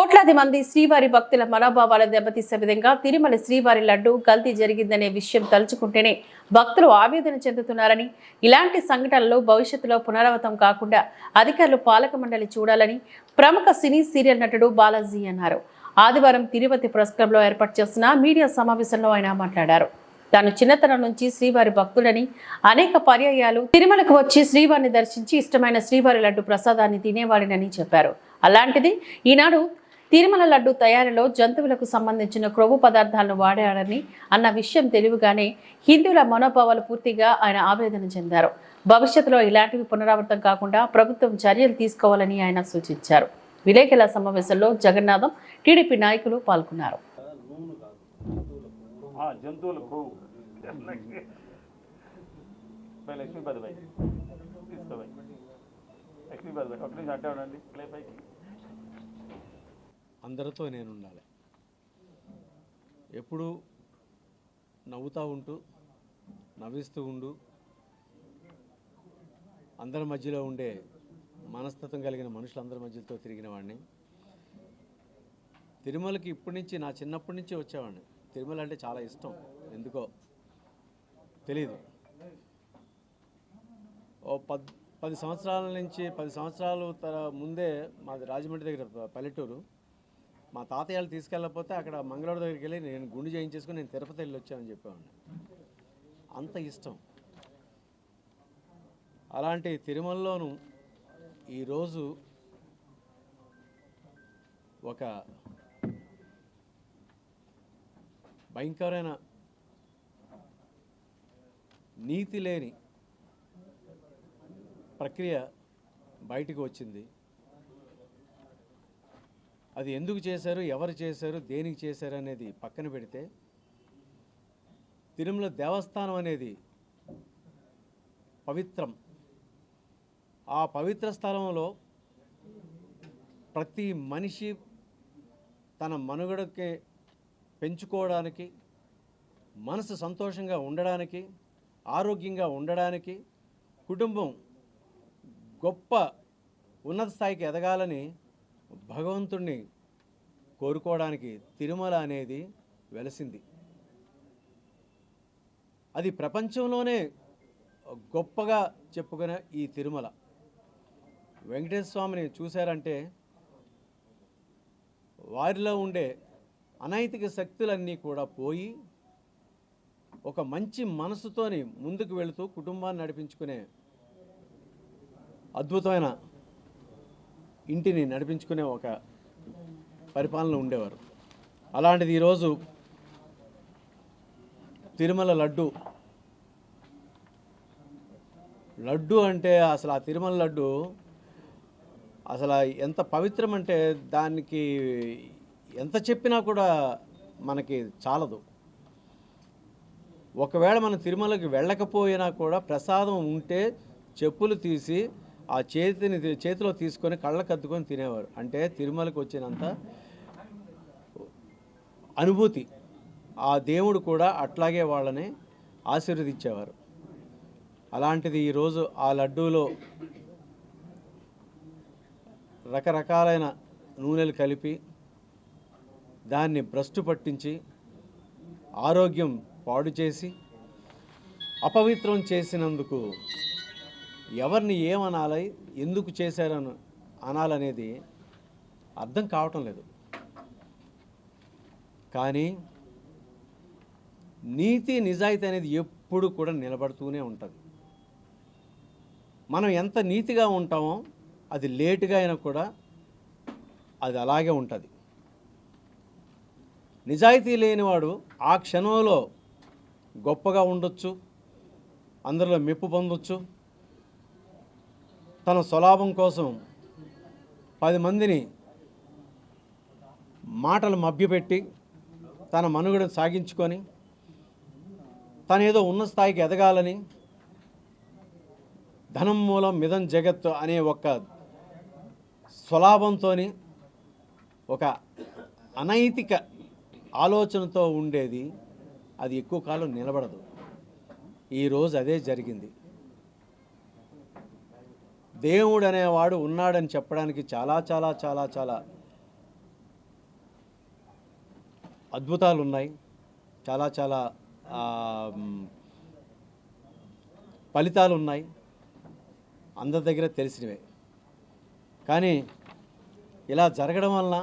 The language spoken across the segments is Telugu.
కోట్లాది మంది శ్రీవారి భక్తుల మనోభావాలు దెబ్బతీసే విధంగా తిరుమల శ్రీవారి లడ్డు కల్తీ జరిగిందనే విషయం తలుచుకుంటేనే భక్తులు ఆవేదన చెందుతున్నారని ఇలాంటి సంఘటనలు భవిష్యత్తులో పునరావృతం కాకుండా అధికారులు పాలక మండలి చూడాలని ప్రముఖ సినీ సీరియల్ నటుడు బాలాజీ అన్నారు. ఆదివారం తిరుపతి ప్రెస్ క్లబ్లో ఏర్పాటు చేసిన మీడియా సమావేశంలో ఆయన మాట్లాడారు. తాను చిన్నతనం నుంచి శ్రీవారి భక్తులని అనేక పర్యాయాలు తిరుమలకు వచ్చి శ్రీవారిని దర్శించి ఇష్టమైన శ్రీవారి లడ్డు ప్రసాదాన్ని తినేవాడినని చెప్పారు. అలాంటిది ఈనాడు తిరుమల లడ్డు తయారీలో జంతువులకు సంబంధించిన క్రొవ్వు పదార్థాలను వాడారని అన్న విషయం తెలివిగానే హిందువుల మనోభావాలు పూర్తిగా ఆయన ఆవేదన చెందారు. భవిష్యత్తులో ఇలాంటివి పునరావృతం కాకుండా ప్రభుత్వం చర్యలు తీసుకోవాలని ఆయన సూచించారు. విలేకరుల సమావేశంలో జగన్నాథం టీడీపీ నాయకులు పాల్గొన్నారు. లక్ష్మీపతి భాయ్ లక్ష్మీపతి భాయ్ ఒక నిమిషం అట్టే ఉండండి. పైకి. అందరితో నేను ఉండాలి ఎప్పుడు నవ్వుతూ ఉంటూ నవ్విస్తూ ఉండు అందరి మధ్యలో ఉండే మనస్తత్వం కలిగిన మనుషులందరి మధ్యతో తిరిగిన వాడిని తిరుమలకి ఇప్పటి నుంచి నా చిన్నప్పటి నుంచి వచ్చేవాడిని తిరుమల అంటే చాలా ఇష్టం. ఎందుకో తెలీదు. ఓ పద్ పది సంవత్సరాల నుంచి పది సంవత్సరాలు తర ముందే మాది రాజమండ్రి దగ్గర పల్లెటూరు. మా తాతయ్యలు తీసుకెళ్ళకపోతే అక్కడ మంగళవారం దగ్గరికి వెళ్ళి నేను గుండు చేయించేసుకుని నేను తిరుపతి వెళ్ళి వచ్చానని చెప్పేవాడిని. అంత ఇష్టం. అలాంటి తిరుమలలోనూ ఈరోజు ఒక భయంకరమైన నీతి లేని ప్రక్రియ బయటకు వచ్చింది. అది ఎందుకు చేశారు ఎవరు చేశారు దేనికి చేశారు అనేది పక్కన పెడితే తిరుమల దేవస్థానం అనేది పవిత్రం. ఆ పవిత్ర స్థలంలో ప్రతి మనిషి తన మనుగడకి పెంచుకోవడానికి మనసు సంతోషంగా ఉండడానికి ఆరోగ్యంగా ఉండడానికి కుటుంబం గొప్ప ఉన్నత స్థాయికి ఎదగాలని భగవంతుణ్ణి కోరుకోవడానికి తిరుమల అనేది వెలసింది. అది ప్రపంచంలోనే గొప్పగా చెప్పుకునే ఈ తిరుమల. వెంకటేశ్వర స్వామిని చూశారంటే వారిలో ఉండే అనైతిక శక్తులన్నీ కూడా పోయి ఒక మంచి మనసుతోని ముందుకు వెళుతూ కుటుంబాన్ని నడిపించుకునే అద్భుతమైన ఇంటిని నడిపించుకునే ఒక పరిపాలన ఉండేవారు. అలాంటిది ఈరోజు తిరుమల లడ్డు. లడ్డు అంటే అసలు ఆ తిరుమల లడ్డు అసలు ఎంత పవిత్రం అంటే దానికి ఎంత చెప్పినా కూడా మనకి చాలదు. ఒకవేళ మనం తిరుమలకి వెళ్ళకపోయినా కూడా ప్రసాదం ఉంటే చెప్పులు తీసి ఆ చేతిని చేతిలో తీసుకొని కళ్ళకు అద్దుకొని తినేవారు అంటే తిరుమలకు వచ్చినంత అనుభూతి. ఆ దేవుడు కూడా అట్లాగే వాళ్ళని ఆశీర్వదించేవారు. అలాంటిది ఈరోజు ఆ లడ్డూలో రకరకాలైన నూనెలు కలిపి దాన్ని భ్రష్టు పట్టించి ఆరోగ్యం పాడు చేసి అపవిత్రం చేసినందుకు ఎవరిని ఏమనాలి ఎందుకు చేశారని అనాలనేది అర్థం కావటం లేదు. కానీ నీతి నిజాయితీ అనేది ఎప్పుడు కూడా నిలబడుతూనే ఉంటుంది. మనం ఎంత నీతిగా ఉంటామో అది లేటుగా అయినా కూడా అది అలాగే ఉంటుంది. నిజాయితీ లేనివాడు ఆ క్షణంలో గొప్పగా ఉండొచ్చు అందరిలో మెప్పు పొందొచ్చు తన స్వలాభం కోసం పది మందిని మాటలు మభ్యపెట్టి తన మనుగడ సాగించుకొని తనేదో ఉన్న స్థాయికి ఎదగాలని ధనం మూలం మిదం జగత్తు అనే ఒక స్వలాభంతో ఒక అనైతిక ఆలోచనతో ఉండేది. అది ఎక్కువ కాలం నిలబడదు. ఈరోజు అదే జరిగింది. దేవుడు అనేవాడు ఉన్నాడని చెప్పడానికి చాలా చాలా చాలా చాలా అద్భుతాలు ఉన్నాయి చాలా చాలా ఫలితాలు ఉన్నాయి అందరి దగ్గర తెలిసినవే. కానీ ఇలా జరగడం వలన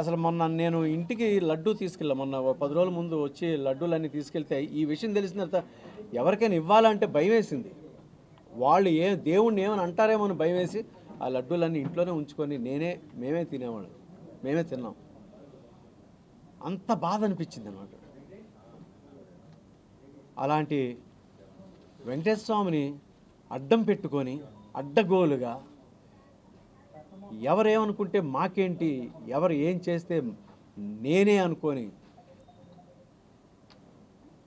అసలు మొన్న నేను ఇంటికి లడ్డు తీసుకెళ్ళా. మొన్న పది రోజుల ముందు వచ్చి లడ్డూలన్నీ తీసుకెళ్తే ఈ విషయం తెలిసిన తర్వాత ఎవరికైనా ఇవ్వాలంటే భయం వేసింది వాళ్ళు ఏ దేవుణ్ణి ఏమని అంటారేమో అని భయం వేసి ఆ లడ్డూలన్నీ ఇంట్లోనే ఉంచుకొని నేనే మేమే తినేవాళ్ళం. మేమే తిన్నాం. అంత బాధ అనిపించింది అనమాట అలాంటి వెంకటేశ్వర స్వామిని అడ్డం పెట్టుకొని అడ్డగోలుగా ఎవరేమనుకుంటే మాకేంటి ఎవరు ఏం చేస్తే నేనే అనుకొని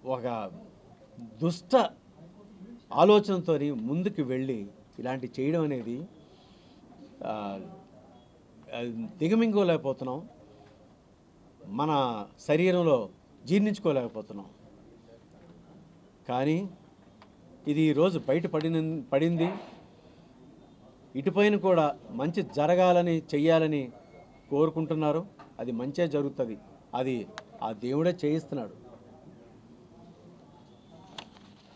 ఒక దుష్ట ఆలోచనతో ముందుకు వెళ్ళి ఇలాంటి చేయడం అనేది దిగమింగోలేకపోతున్నాం. మన శరీరంలో జీర్ణించుకోలేకపోతున్నాం. కానీ ఇది ఈరోజు బయట పడిన పడింది. ఇటుపైన కూడా మంచి జరగాలని చెయ్యాలని కోరుకుంటున్నారు. అది మంచే జరుగుతుంది. అది ఆ దేవుడే చేయిస్తున్నాడు.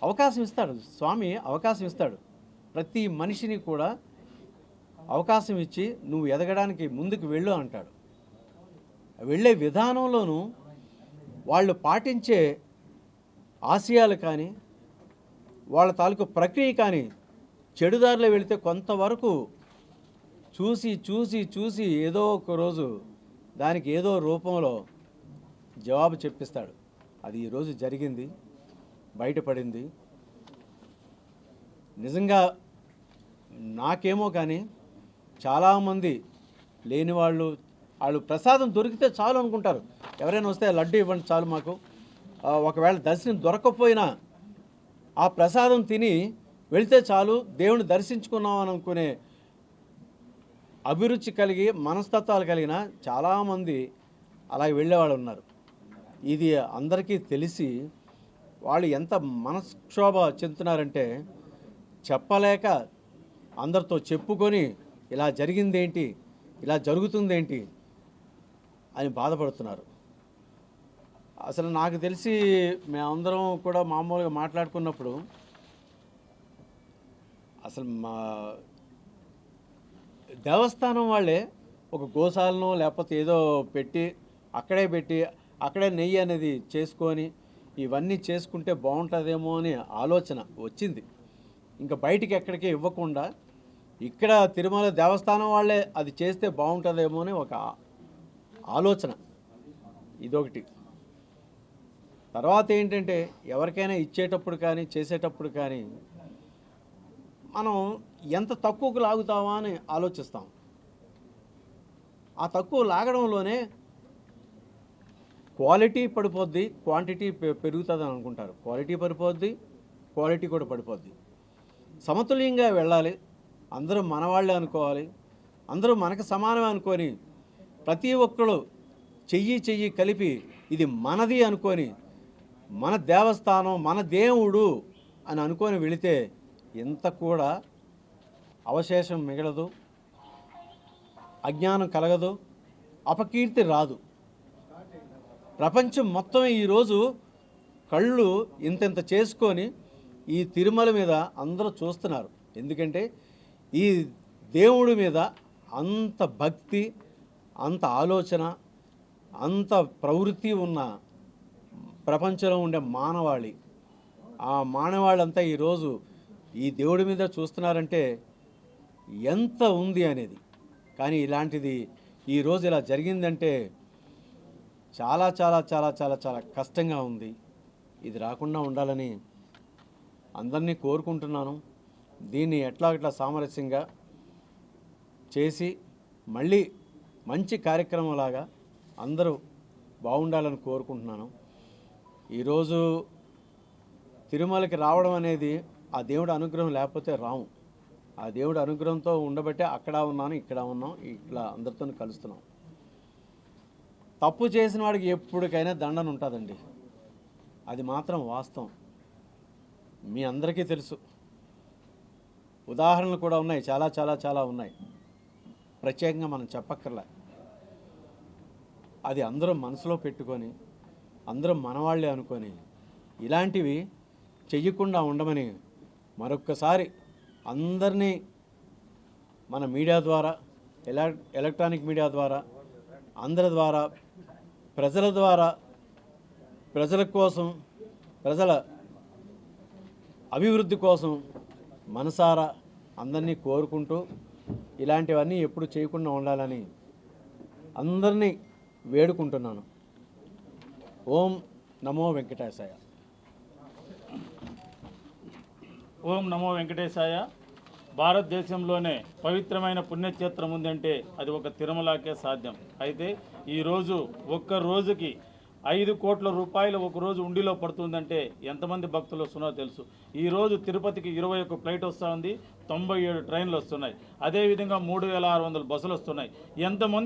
అవకాశం ఇస్తాడు. స్వామి అవకాశం ఇస్తాడు. ప్రతి మనిషిని కూడా అవకాశం ఇచ్చి నువ్వు ఎదగడానికి ముందుకు వెళ్ళు అంటాడు. వెళ్ళే విధానంలోనూ వాళ్ళు పాటించే ఆశయాలు కానీ వాళ్ళ తాలూకు ప్రక్రియ కానీ చెడుదారిలో వెళితే కొంతవరకు చూసి చూసి చూసి ఏదో ఒక రోజు దానికి ఏదో రూపంలో జవాబు చెప్పిస్తాడు. అది ఈరోజు జరిగింది. బయటపడింది. నిజంగా నాకేమో కానీ చాలామంది లేని వాళ్ళు వాళ్ళు ప్రసాదం దొరికితే చాలు అనుకుంటారు. ఎవరైనా వస్తే లడ్డు ఇవ్వండి చాలు మాకు. ఒకవేళ దర్శనం దొరకకపోయినా ఆ ప్రసాదం తిని వెళితే చాలు దేవుని దర్శించుకున్నాం అని అనుకునే అభిరుచి కలిగి మనస్తత్వాలు కలిగిన చాలామంది అలాగే వెళ్ళేవాళ్ళు ఉన్నారు. ఇది అందరికీ తెలిసి వాళ్ళు ఎంత మనక్షోభ చెందుతున్నారంటే చెప్పలేక అందరితో చెప్పుకొని ఇలా జరిగిందేంటి ఇలా జరుగుతుందేంటి అని బాధపడుతున్నారు. అసలు నాకు తెలిసి మేమందరం కూడా మామూలుగా మాట్లాడుకున్నప్పుడు అసలు మా దేవస్థానం వాళ్ళే ఒక గోశాలను లేకపోతే ఏదో పెట్టి అక్కడే పెట్టి అక్కడే నెయ్యి అనేది చేసుకొని ఇవన్నీ చేసుకుంటే బాగుంటుందేమో అనే ఆలోచన వచ్చింది. ఇంకా బయటికి ఎక్కడికే ఇవ్వకుండా ఇక్కడ తిరుమల దేవస్థానం వాళ్ళే అది చేస్తే బాగుంటుందేమో అని ఒక ఆలోచన. ఇదొకటి. తర్వాత ఏంటంటే ఎవరికైనా ఇచ్చేటప్పుడు కానీ చేసేటప్పుడు కానీ మనం ఎంత తక్కువకు లాగుతామా అని ఆలోచిస్తాం. ఆ తక్కువ లాగడంలోనే క్వాలిటీ పడిపోద్ది క్వాంటిటీ పెరుగుతుంది అని అనుకుంటారు. క్వాలిటీ పడిపోద్ది క్వాలిటీ కూడా పడిపోద్ది. సమతుల్యంగా వెళ్ళాలి. అందరూ మనవాళ్ళే అనుకోవాలి. అందరూ మనకు సమానమే అనుకొని ప్రతి ఒక్కరు చెయ్యి చెయ్యి కలిపి ఇది మనది అనుకొని మన దేవస్థానం మన దేవుడు అని అనుకొని వెళితే ఇంత కూడా అవశేషం మిగలదు అజ్ఞానం కలగదు అపకీర్తి రాదు. ప్రపంచం మొత్తం ఈరోజు కళ్ళు ఇంతెంత చేసుకొని ఈ తిరుమల మీద అందరూ చూస్తున్నారు. ఎందుకంటే ఈ దేవుడి మీద అంత భక్తి అంత ఆలోచన అంత ప్రవృత్తి ఉన్న ప్రపంచంలో ఉండే మానవాళి. ఆ మానవాళ్ళంతా ఈరోజు ఈ దేవుడి మీద చూస్తున్నారంటే ఎంత ఉంది అనేది. కానీ ఇలాంటిది ఈరోజు ఇలా జరిగిందంటే చాలా చాలా చాలా చాలా చాలా కష్టంగా ఉంది. ఇది రాకుండా ఉండాలని అందరినీ కోరుకుంటున్నాను. దీన్ని ఎట్లా ఎట్లా సామరస్యంగా చేసి మళ్ళీ మంచి కార్యక్రమంలాగా అందరూ బాగుండాలని కోరుకుంటున్నాను. ఈరోజు తిరుమలకి రావడం అనేది ఆ దేవుడి అనుగ్రహం లేకపోతే రాము. ఆ దేవుడి అనుగ్రహంతో ఉండబట్టే అక్కడ ఉన్నాను ఇక్కడ ఉన్నాం ఇట్లా అందరితో కలుస్తున్నాం. తప్పు చేసిన వాడికి ఎప్పటికైనా దండన ఉంటుందండి. అది మాత్రం వాస్తవం. మీ అందరికీ తెలుసు. ఉదాహరణలు కూడా ఉన్నాయి. చాలా చాలా చాలా ఉన్నాయి. ప్రత్యేకంగా మనం చెప్పక్కర్లే. అది అందరం మనసులో పెట్టుకొని అందరం మనవాళ్ళే అనుకొని ఇలాంటివి చెయ్యకుండా ఉండమని మరొక్కసారి అందరినీ మన మీడియా ద్వారా ఎల ఎలక్ట్రానిక్ మీడియా ద్వారా అందరి ద్వారా ప్రజల ద్వారా ప్రజల కోసం ప్రజల అభివృద్ధి కోసం మనసారా అందరినీ కోరుకుంటూ ఇలాంటివన్నీ ఎప్పుడు చేయకుండా ఉండాలని అందరినీ వేడుకుంటున్నాను. ఓం నమో వెంకటేశాయ. ఓం నమో వెంకటేశాయ. భారతదేశంలోనే పవిత్రమైన పుణ్యక్షేత్రం ఉందంటే అది ఒక తిరుమలకే సాధ్యం. అయితే ఈరోజు ఒక్క రోజుకి ఐదు కోట్ల రూపాయలు ఒక రోజు ఉండిలో పడుతుందంటే ఎంతమంది భక్తులు వస్తున్నారో తెలుసు. ఈరోజు తిరుపతికి ఇరవై ఒక్క ఫ్లైట్ వస్తూ ఉంది తొంభై ఏడు ట్రైన్లు వస్తున్నాయి. అదేవిధంగా మూడు వేల ఆరు వందల బస్సులు వస్తున్నాయి. ఎంతమంది